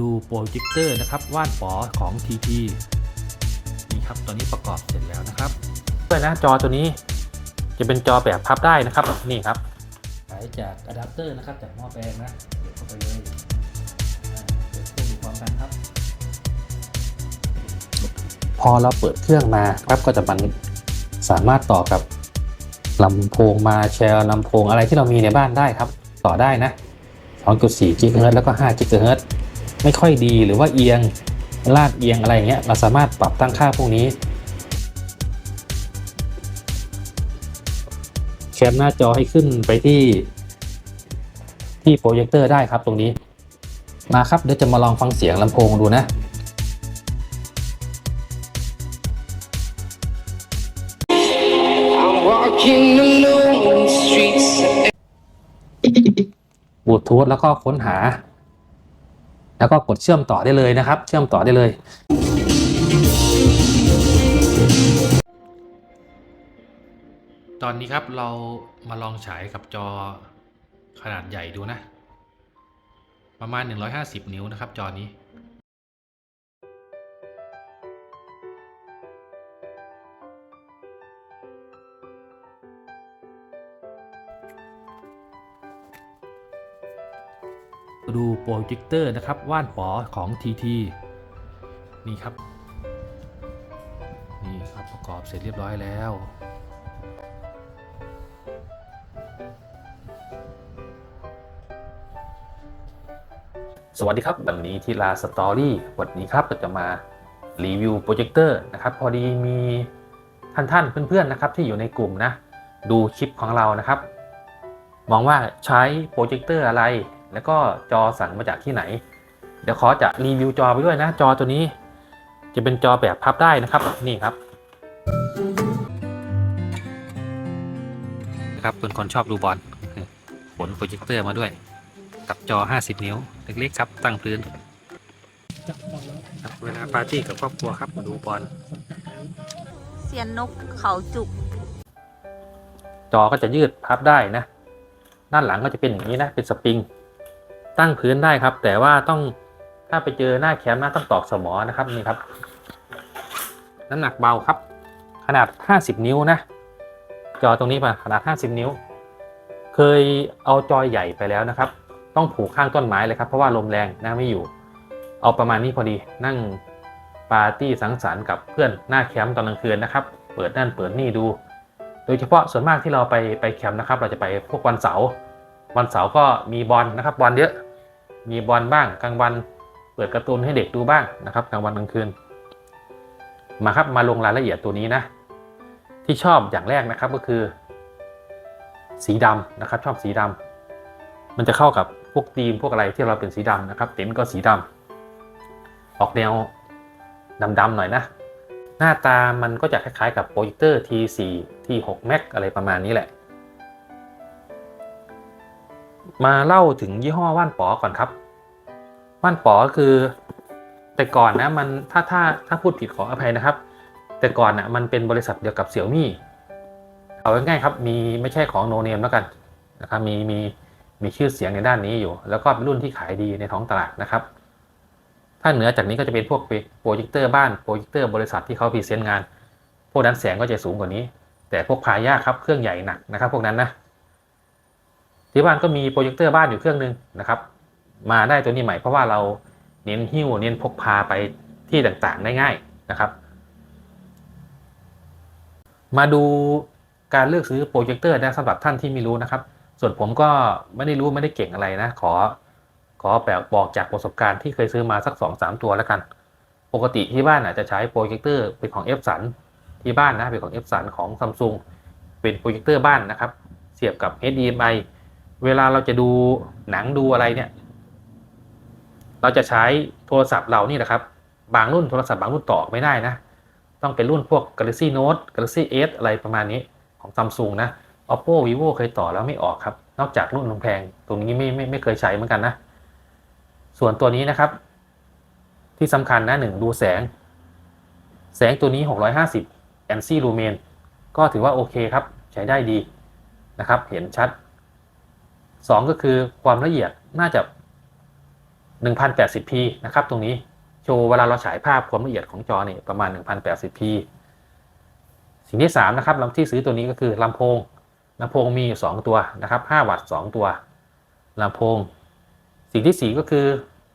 ดูโปรเจคเตอร์นะครับว่านปอของ TP นี่ครับตอนนี้ประกอบเสร็จแล้วนะครับเพื่อนนะจอตัวนี้จะเป็นจอแบบพับได้นะครับนี่ครับสายจากอะแดปเตอร์นะครับจากหม้อแปลงนะเดี๋ยวเข้าไปเลยอ่าเปิดเครื่องดูพร้อมกันครับ พอเราเปิดเครื่องมาครับก็จะมันสามารถต่อกับลำโพงมาแชร์ลำโพงอะไรที่เรามีในบ้านได้ครับ ต่อได้นะ 2.4 GHz แล้วก็5 GHz ไม่ค่อยดีหรือว่าเอียงลาดเอียงอะไรอย่างเงี้ยเราสามารถปรับตั้งค่าพวกนี้แคมหน้าจอให้ขึ้นไปที่ที่โปรเจคเตอร์ได้ครับตรงนี้ มาครับเดี๋ยวจะมาลองฟังเสียงลำโพงดูนะ I'm walking alone in the streets of บลูทูธแล้วก็ค้นหา แล้วก็กดเชื่อมต่อได้เลยนะครับ เชื่อมต่อได้เลย ตอนนี้ครับเรามาลองฉายกับจอขนาดใหญ่ดูนะ ประมาณ 150 นิ้วนะครับจอนี้ ดูโปรเจคเตอร์นะครับว่านปอของ TT นี่ครับ นี่ครับประกอบเสร็จเรียบร้อยแล้วสวัสดีครับ วันนี้ที่ลาสตอรี่วันนี้ครับก็จะมารีวิวโปรเจคเตอร์นะครับ พอดีมีท่านท่านเพื่อนๆนะครับที่อยู่ในกลุ่มนะ ดูคลิปของเรานะครับ มองว่าใช้โปรเจคเตอร์อะไร แล้วก็จอสั่งมาจากที่ไหน เดี๋ยวขอจะรีวิวจอไปด้วยนะ จอตัวนี้ จะเป็นจอแบบพับได้นะครับ นี่ครับนะครับเป็นคนชอบดูบอลขนโปรเจคเตอร์มาด้วย กับจอ 50 นิ้ว เล็กๆครับ ตั้งพื้นครับเวลาปาร์ตี้กับครอบครัวครับมาดูบอลเซียนนกเขาจุก จอก็จะยืดพับได้นะ ด้านหลังก็จะเป็นอย่างนี้นะ เป็นสปริง ตั้งพื้นได้ครับ แต่ว่าต้องถ้าไปเจอหน้าแคมป์นะต้องตอกสมอนะครับนี่ครับ น้ำหนักเบาครับ ขนาด 50 นิ้วนะ จอตรงนี้มาขนาด 50 นิ้ว เคยเอาจอใหญ่ไปแล้วนะครับ ต้องผูกข้างต้นไม้เลยครับเพราะว่าลมแรงนะไม่อยู่ เอาประมาณนี้พอดีนั่งปาร์ตี้สังสรรค์กับเพื่อนหน้าแคมป์ตอนกลางคืนนะครับ เปิดนั่นเปิดนี่ดู โดยเฉพาะส่วนมากที่เราไปไปแคมป์นะครับ เราจะไปพวกวันเสาร์วันเสาร์ก็มีบอลนะครับบอลเยอะ มีบอลบ้างกลางวัน เปิดการ์ตูนให้เด็กดูบ้างนะครับกลางวันกลางคืน มาครับมาลงรายละเอียดตัวนี้นะ ที่ชอบอย่างแรกนะครับก็คือ สีดำนะครับ ชอบสีดำมันจะเข้ากับพวกธีมพวกอะไรที่เราเป็นสีดำนะครับ เต็นท์ก็สีดำออกแนวดำๆหน่อยนะหน้าตามันก็จะคล้ายๆกับโปรเจคเตอร์ T4 T6 Max อะไรประมาณนี้แหละ มาเล่าถึงยี่ห้อว่านป๋อก่อนครับ ว่านป๋อก็คือ แต่ก่อนนะมันถ้าถ้าถ้าพูดผิดขออภัยนะครับ แต่ก่อนนะมันเป็นบริษัทเดียวกับเสี่ยวมี่เอาง่ายๆครับมีไม่ใช่ของโนเนมแล้วกันนะครับมีมีมีชื่อเสียงในด้านนี้อยู่ แล้วก็เป็นรุ่นที่ขายดีในท้องตลาดนะครับ ถ้าเหนือจากนี้ก็จะเป็นพวกโปรเจคเตอร์บ้านโปรเจคเตอร์บริษัทที่เขาพรีเซนต์งาน พวกนั้นแสงก็จะสูงกว่านี้ แต่พวกพายาครับเครื่องใหญ่หนักนะครับ พวกนั้นนะ ที่บ้านก็มีโปรเจคเตอร์บ้านอยู่เครื่องหนึงนะครับ มาได้ตัวนี้ใหม่เพราะว่าเราเน้นหิ้วเน้นพกพาไปที่ต่างๆได้ง่ายนะครับ มาดูการเลือกซื้อโปรเจคเตอร์นะสำหรับท่านที่ไม่รู้นะครับ ส่วนผมก็ไม่ได้รู้ไม่ได้เก่งอะไรนะ ขอขอแบบบอกจากประสบการณ์ที่เคยซื้อมาสัก 2 3 ตัวแล้วกัน ปกติที่บ้านอาจจะใช้โปรเจคเตอร์เป็นของ f อ n ที่บ้านนะเป็นของ f อ n ของ Samsung เป็นโปรเจคเตอร์บ้านนะครับ เสียบกับ HDMI เวลาเราจะดูหนังดูอะไรเนี่ย เราจะใช้โทรศัพท์เรานี่นะครับ บางรุ่นโทรศัพท์บางรุ่นต่อไม่ได้นะ ต้องเป็นรุ่นพวก Galaxy Note Galaxy S อะไรประมาณนี้ของ Samsung นะ Oppo Vivo เคยต่อแล้วไม่ออกครับ นอกจากรุ่นแพงตรงนี้ไม่ไม่ไม่เคยใช้เหมือนกันนะ ส่วนตัวนี้นะครับ ที่สำคัญนะหนึ่งดูแสง แสงตัวนี้ 650 ANSI lumen ก็ถือว่าโอเคครับ ใช้ได้ดีนะครับ เห็นชัด 2 ก็คือความละเอียดน่าจะ 1080p นะครับ ตรงนี้โชว์เวลาเราฉายภาพความละเอียดของจอเนี่ยประมาณ 1080p สิ่งที่ 3 นะครับลำที่ซื้อตัวนี้ก็คือลำโพงลำโพงมีอยู่ 2 ตัวนะครับ 5 วัตต์ 2 ตัวลำโพง สิ่งที่ 4 ก็คือ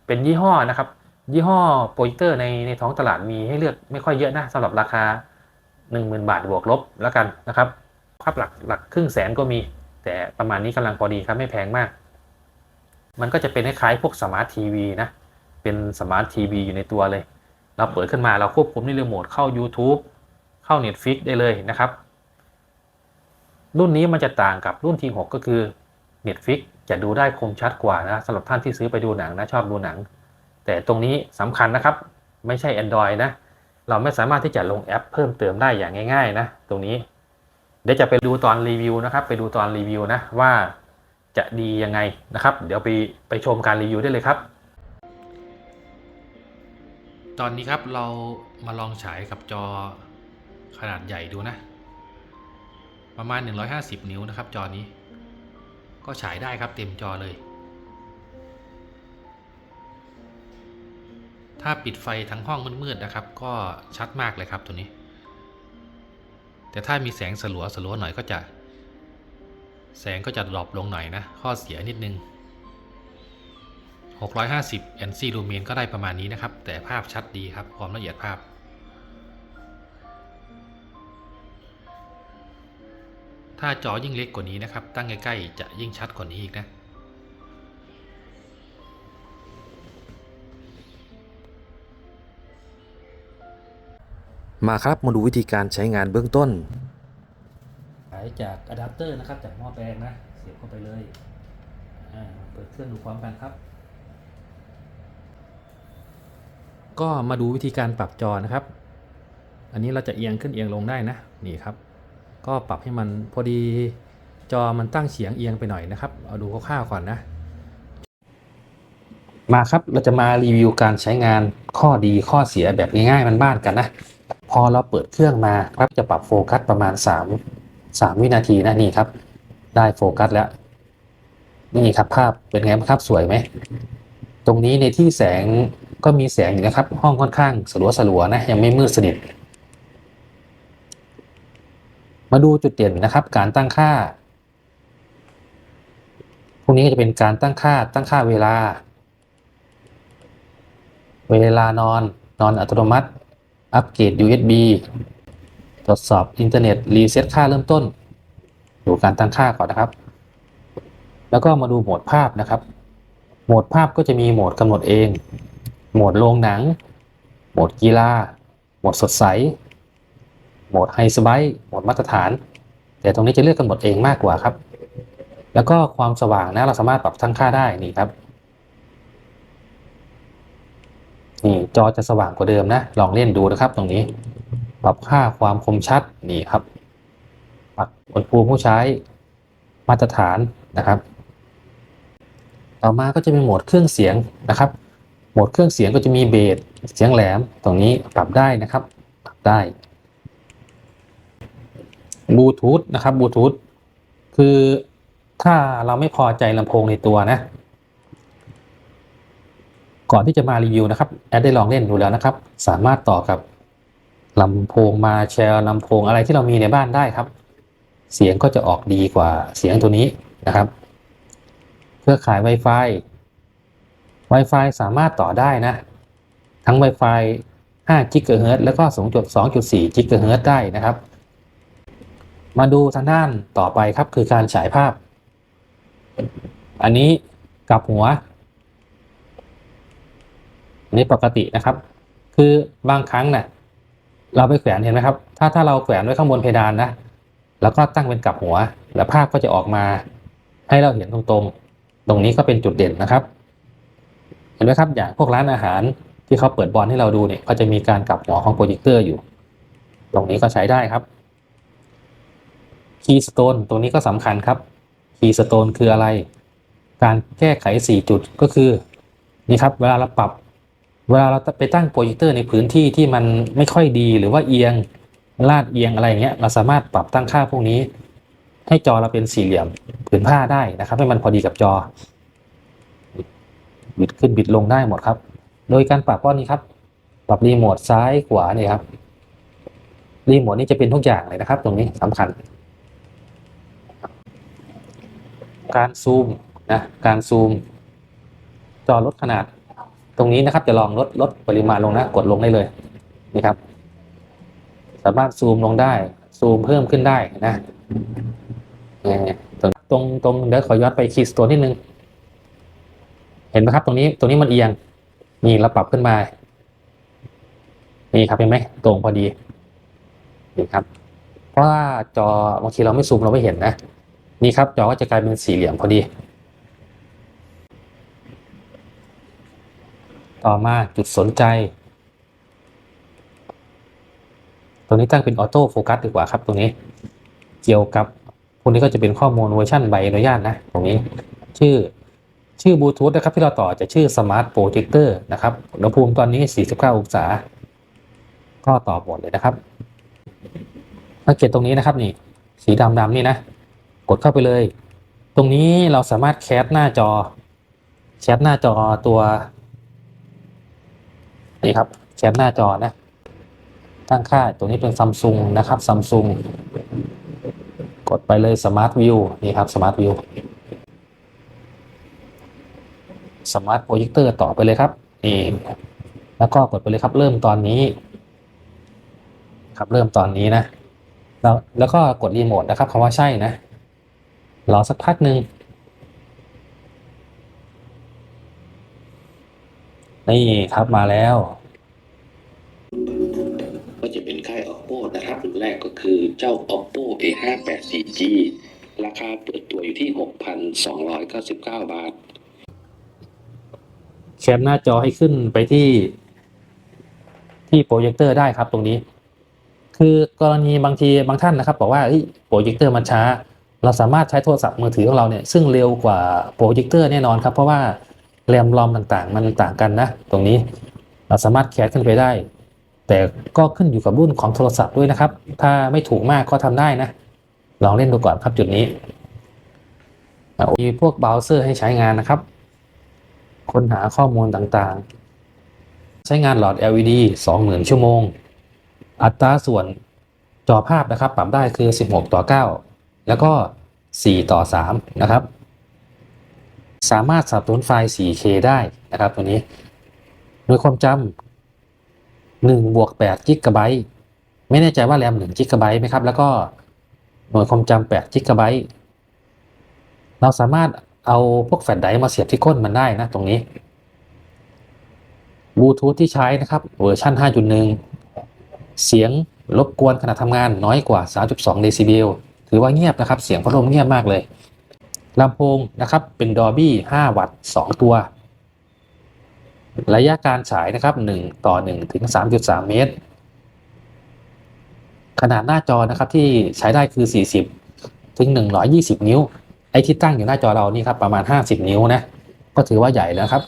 เป็นยี่ห้อนะครับ ยี่ห้อโปรเจคเตอร์ในในท้องตลาดมีให้เลือกไม่ค่อยเยอะนะสำหรับราคา 10,000 บาทบวกลบแล้วกันนะครับครับหลักหลักครึ่งแสนก็มี แต่ประมาณนี้กำลังพอดีครับไม่แพงมาก มันก็จะเป็นคล้ายๆพวกสมาร์ททีวีนะ เป็นสมาร์ททีวีอยู่ในตัวเลย เราเปิดขึ้นมาเราควบคุมด้วยรีโมทเข้า YouTube เข้า Netflix ได้เลยนะครับ รุ่นนี้มันจะต่างกับรุ่น T6 ก็คือ Netflix จะดูได้คมชัดกว่านะสำหรับท่านที่ซื้อไปดูหนังนะชอบดูหนัง แต่ตรงนี้สำคัญนะครับ ไม่ใช่ Android นะ เราไม่สามารถที่จะลงแอปเพิ่มเติมได้อย่างง่าย ๆ นะ ตรงนี้ เดี๋ยวจะไปดูตอนรีวิวนะครับ ไปดูตอนรีวิวนะว่าจะดียังไงนะครับ เดี๋ยวไปไปชมการรีวิวได้เลยครับ ตอนนี้ครับเรามาลองฉายกับจอขนาดใหญ่ดูนะ ประมาณ 150 นิ้วนะครับ จอนี้ ก็ฉายได้ครับเต็มจอเลย ถ้าปิดไฟทั้งห้องมืดๆนะครับ ก็ชัดมากเลยครับตัวนี้ แต่ถ้ามีแสงสลัวสลัวหน่อยก็จะ แสงก็จะดรอปลงหน่อยนะ ข้อเสียนิดนึง 650 NC Lumen ก็ได้ประมาณนี้นะครับ แต่ภาพชัดดีครับ ความละเอียดภาพถ้าจอยิ่งเล็กกว่านี้นะครับ ตั้งใกล้ๆจะยิ่งชัดกว่านี้อีกนะ มาครับมาดูวิธีการใช้งานเบื้องต้นสายจากอะแดปเตอร์นะครับจากหม้อแปลงนะ เสียบเข้าไปเลยเปิดเครื่องดูพร้อมกันครับ ก็มาดูวิธีการปรับจอนะครับ อันนี้เราจะเอียงขึ้นเอียงลงได้นะนี่ครับ ก็ปรับให้มันพอดีจอมันตั้งเฉียงเอียงไปหน่อยนะครับ เอาดูคร่าวๆก่อนนะ มาครับเราจะมารีวิวการใช้งานข้อดีข้อเสียแบบง่ายๆมันบ้านกันนะ พอเราเปิดเครื่องมาครับจะปรับโฟกัสประมาณ 3 3 วินาทีนะนี่ครับ ได้โฟกัสแล้ว นี่ครับภาพเป็นไงบ้างครับสวยไหม ตรงนี้ในที่แสงก็มีแสงอยู่นะครับ ห้องค่อนข้างสลัวสลัวๆนะยังไม่มืดสนิทมาดูจุดเด่นนะครับ การตั้งค่า พวกนี้ก็จะเป็นการตั้งค่าตั้งค่าเวลา เวลานอนนอนอัตโนมัติ อัปเกรด USB ตรวจสอบอินเทอร์เน็ตรีเซ็ตค่าเริ่มต้น ดูการตั้งค่าก่อนนะครับ แล้วก็มาดูโหมดภาพนะครับ โหมดภาพก็จะมีโหมดกำหนดเอง โหมดโรงหนัง โหมดกีฬา โหมดสดใส โหมดไฮสไบโหมดมาตรฐาน แต่ตรงนี้จะเลือกกำหนดเองมากกว่าครับ แล้วก็ความสว่างนะเราสามารถปรับตั้งค่าได้นี่ครับ นี่จอจะสว่างกว่าเดิมนะ ลองเล่นดูนะครับ ตรงนี้ ปรับค่าความคมชัดนี่ครับ ปรับอุณหภูมิผู้ใช้มาตรฐานนะครับ ต่อมาก็จะเป็นโหมดเครื่องเสียงนะครับ โหมดเครื่องเสียงก็จะมีเบสเสียงแหลมตรงนี้ปรับได้นะครับ ปรับได้บลูทูธนะครับบลูทูธคือถ้าเราไม่พอใจลำโพงในตัวนะ ก่อนที่จะมารีวิวนะครับแอดได้ลองเล่นดูแล้วนะครับ สามารถต่อกับลำโพงมาแชร์ลำโพงอะไรที่เรามีในบ้านได้ครับ เสียงก็จะออกดีกว่าเสียงตัวนี้นะครับ เครือข่าย Wi-Fi Wi-Fi สามารถต่อได้นะ ทั้ง Wi-Fi 5 GHz แล้วก็2.2.4 GHz ได้นะครับ มาดูทางด้านต่อไปครับคือการฉายภาพ อันนี้กับหัว อันนี้ปกตินะครับ คือบางครั้งเนะ่ะเราไปแขวนเห็นไหมครับ ถ้าถ้าเราแขวนไว้ข้างบนเพดานนะ แล้วก็ตั้งเป็นกลับหัว แล้วภาพก็จะออกมา ให้เราเห็นตรงๆ ตรงนี้ก็เป็นจุดเด่นนะครับ เห็นไหมครับ อย่างพวกร้านอาหารที่เขาเปิดบอลให้เราดูเนี่ย ก็จะมีการกลับหัวของโปรเจคเตอร์อยู่ ตรงนี้ก็ใช้ได้ครับคีย์สโตนตรงนี้ก็สำคัญครับคีย์สโตนคืออะไร การแก้ไข 4 จุดก็คือ นี่ครับ เวลาเราปรับ เวลาเราไปตั้งโปรเจคเตอร์ในพื้นที่ที่มันไม่ค่อยดีหรือว่าเอียงลาดเอียงอะไรเงี้ยเราสามารถปรับตั้งค่าพวกนี้ ให้จอเราเป็นสี่เหลี่ยมผืนผ้าได้นะครับ ให้มันพอดีกับจอ บิดขึ้นบิดลงได้หมดครับ โดยการปรับก็นี้ครับ ปรับรีโมทซ้ายขวาเนี่ยครับรีโมทนี่จะเป็นทุกอย่างเลยนะครับ ตรงนี้สำคัญ การซูมนะการซูม จอลดขนาด ตรงนี้นะครับจะลองลดลดปริมาณลงนะกดลงได้เลยนี่ครับ สามารถซูมลงได้ ซูมเพิ่มขึ้นได้นะตรงตรงตรงเดี๋ยวขอย้อนไปคีสโตนนิดนึง เห็นไหมครับตรงนี้ตรงนี้มันเอียงนี่เราปรับขึ้นมา นี่ครับเห็นไหมตรงพอดีนี่ครับ เพราะว่าจอบางทีเราไม่ซูมเราไม่เห็นนะ นี่ครับจอก็จะกลายเป็นสี่เหลี่ยมพอดี ต่อมาจุดสนใจตรงนี้ตั้งเป็นออโต้โฟกัสดีกว่าครับตรงนี้ เกี่ยวกับพวกนี้ก็จะเป็นข้อมูลเวอร์ชันใบอนุญาตนะตรงนี้ชื่อชื่อบลูทูธนะครับที่เราต่อจะชื่อสมาร์ทโปรเจคเตอร์นะครับอุณหภูมิตอนนี้ 49 องศา ก็ต่อหมดเลยนะครับสังเกตตรงนี้นะครับนี่ สีดำดำนี่นะ กดเข้าไปเลย ตรงนี้เราสามารถแคสหน้าจอ แคสหน้าจอตัว นี่ครับแคสหน้าจอนะ ตั้งค่าตัวนี้เป็นซัมซุงนะครับซัมซุงกดไปเลยสมาร์ทวิวนี่ครับสมาร์ทวิวสมาร์ทโปรเจคเตอร์ต่อไปเลยครับนี่แล้วก็กดไปเลยครับเริ่มตอนนี้ ครับเริ่มตอนนี้นะ แล้วแล้วก็กดรีโมทนะครับคำว่าใช่นะรอสักพักหนึ่ง นี่ครับมาแล้ว ก็จะเป็นค่าย oppo นะครับรุ่นแรกก็คือเจ้า oppo a 5 8 4 g ราคาเปิดตัวอยู่ที่ 6,299 บาท แคปหน้าจอให้ขึ้นไปที่ ที่โปรเจคเตอร์ได้ครับตรงนี้ คือกรณีบางทีบางท่านนะครับ บอกว่าเอ้ยโปรเจคเตอร์มันช้า เราสามารถใช้โทรศัพท์มือถือของเราเนี่ยซึ่งเร็วกว่าโปรเจคเตอร์แน่นอนครับ เพราะว่า แรมรอมต่างๆ มันต่างกันนะ ตรงนี้เราสามารถแคสขึ้นไปได้ แต่ก็ขึ้นอยู่กับรุ่นของโทรศัพท์ด้วยนะครับ ถ้าไม่ถูกมากก็ทำได้นะ ลองเล่นดูก่อนครับจุดนี้อะมีพวกเบราว์เซอร์ให้ใช้งานนะครับ ค้นหาข้อมูลต่างๆ ใช้งานหลอด LED 20,000 ชั่วโมง อัตราส่วนจอภาพนะครับ ปรับได้คือ 16 ต่อ 9 แล้วก็ 4 ต่อ 3 นะครับ สามารถสับสนไฟล์ 4K ได้นะครับตัวนี้ โดยความจำ1บวก8กิกะไบต์ไม่แน่ใจว่าแรม1กิกะไบต์ไหมครับ แล้วก็หน่วยความจำ8กิกะไบต์เราสามารถเอาพวกแฟลชไดรฟ์มาเสียบที่ก้นมันได้นะตรงนี้บลูทูธที่ใช้นะครับเวอร์ชัน5.1 เสียงรบกวนขณะทำงานน้อยกว่า 3.2 เดซิเบล ถือว่าเงียบนะครับ เสียงพัดลมเงียบมากเลย ลำโพงนะครับเป็น Dolby 5วัตต์2ตัว ระยะการฉายนะครับ 1 ต่อ 1 ถึง 3.3 เมตร ขนาดหน้าจอนะครับที่ใช้ได้คือ 40 ถึง 120 นิ้ว ไอ้ที่ตั้งอยู่หน้าจอเรานี่ครับประมาณ 50 นิ้วนะ ก็ถือว่าใหญ่แล้วครับ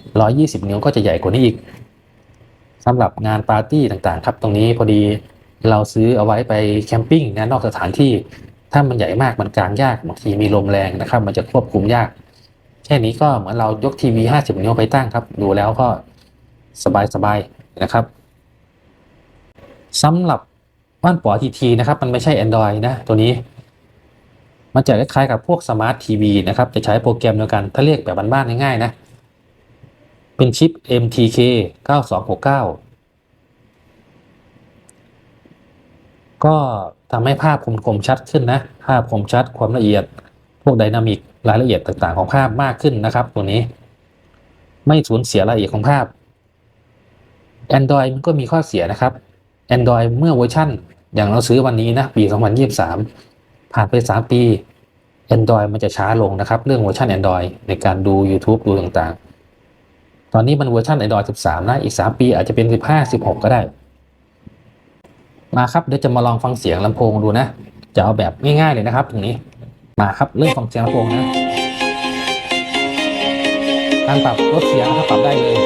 120 นิ้วก็จะใหญ่กว่านี้อีกสำหรับงานปาร์ตี้ต่างๆ ครับ ตรงนี้พอดีเราซื้อเอาไว้ไปแคมปิ้งนะนอกสถานที่ ถ้ามันใหญ่มากมันกางยากบางทีมีลมแรงนะครับ มันจะควบคุมยาก แค่นี้ก็เหมือนเรายกทีวี 50 นิ้วไปตั้งครับ ดูแล้วก็สบายๆนะครับสำหรับบ้านปอทีทีนะครับ มันไม่ใช่ Android นะ ตัวนี้ มันจะคล้ายๆกับพวกสมาร์ททีวีนะครับ จะใช้โปรแกรมเดียวกัน ถ้าเรียกแบบบ้านๆง่ายๆนะ เป็นชิป MTK 9269 ก็ ทำให้ภาพคมคมชัดขึ้นนะ ภาพคมชัดความละเอียด พวกไดนามิกรายละเอียดต่างๆ ของภาพมากขึ้นนะครับ ตัวนี้ ไม่สูญเสียรายละเอียดของภาพ Android มันก็มีข้อเสียนะครับ Android เมื่อเวอร์ชั่น อย่างเราซื้อวันนี้นะ ปี 2023 ผ่านไป 3 ปี Android มันจะช้าลงนะครับ เรื่องเวอร์ชัน Android ในการดู YouTube ดูต่างๆ ตอนนี้มันเวอร์ชัน Android 13 นะ อีก 3 ปีอาจจะเป็น 15 16 ก็ได้ มาครับเดี๋ยวจะมาลองฟังเสียงลำโพงดูนะ จะเอาแบบง่ายๆเลยนะครับตรงนี้มาครับเริ่มฟังเสียงลำโพงนะการปรับลดเสียงนะครับปรับได้เลย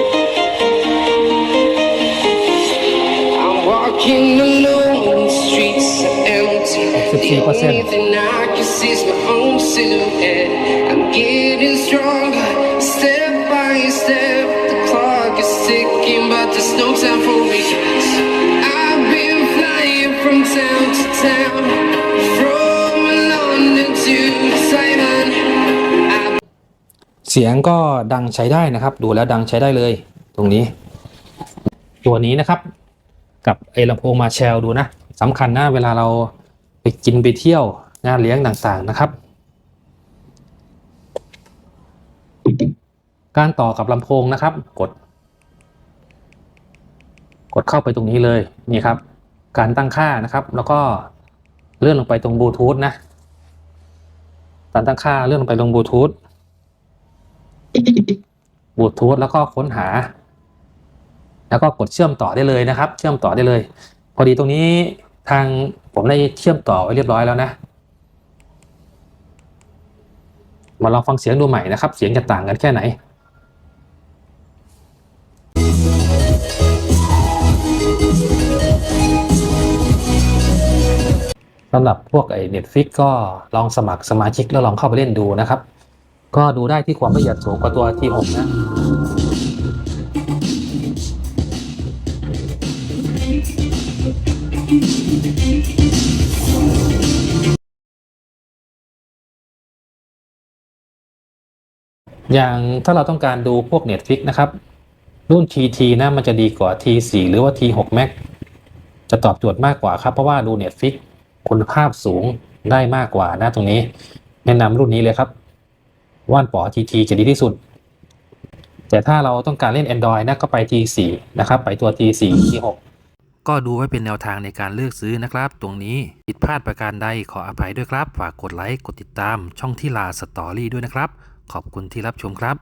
I'm walking alone, the streets are empty. The 64%. only thing I can see is my own silhouette. I'm getting stronger, step by right step. The clock is ticking, but there's no time for regrets. From town to town, from London to Taiwan. เสียงก็ดังใช้ได้นะครับ ดูแล้วดังใช้ได้เลย ตรงนี้ ตัวนี้นะครับ กับไอ้ลำโพงมาแชลดูนะสำคัญนะเวลาเราไปกินไปเที่ยวงานเลี้ยงต่างๆนะครับ การต่อกับลำโพงนะครับ กด กดเข้าไปตรงนี้เลยนี่ครับ การตั้งค่านะครับ แล้วก็เลื่อนลงไปตรงบลูทูธนะการตั้งค่าเลื่อนลงไปลงบลูทูธบลูทูธแล้วก็ค้นหา แล้วก็กดเชื่อมต่อได้เลยนะครับ เชื่อมต่อได้เลย พอดีตรงนี้ทางผมได้เชื่อมต่อไว้เรียบร้อยแล้วนะมาลองฟังเสียงดูใหม่นะครับ เสียงจะต่างกันแค่ไหนำหรับพวกไอ้ Netflix ก็ลองสมัครสมาชิกแล้วลองเข้าไปเล่นดูนะครับ ก็ดูได้ที่ความละเอียดสูงกว่าตัวที่6นะอย่างถ้าเราต้องการดูพวก Netflix นะครับ รุ่น TT นะมันจะดีกว่า T4 หรือว่า T6 Max จะตอบโจทย์มากกว่าครับ เพราะว่าดู Netflix คุณภาพสูงได้มากกว่านะตรงนี้ แนะนำรุ่นนี้เลยครับ ว่านป๋อ TT จะดีที่สุด แต่ถ้าเราต้องการเล่น Android นะก็ไป T4 นะครับไปตัว T4 T6 ก็ดูไว้เป็นแนวทางในการเลือกซื้อนะครับ ตรงนี้ผิดพลาดประการใดขออภัยด้วยครับ ฝากกดไลค์กดติดตาม ช่องที่ลาสตอรี่ด้วยนะครับ ขอบคุณที่รับชมครับ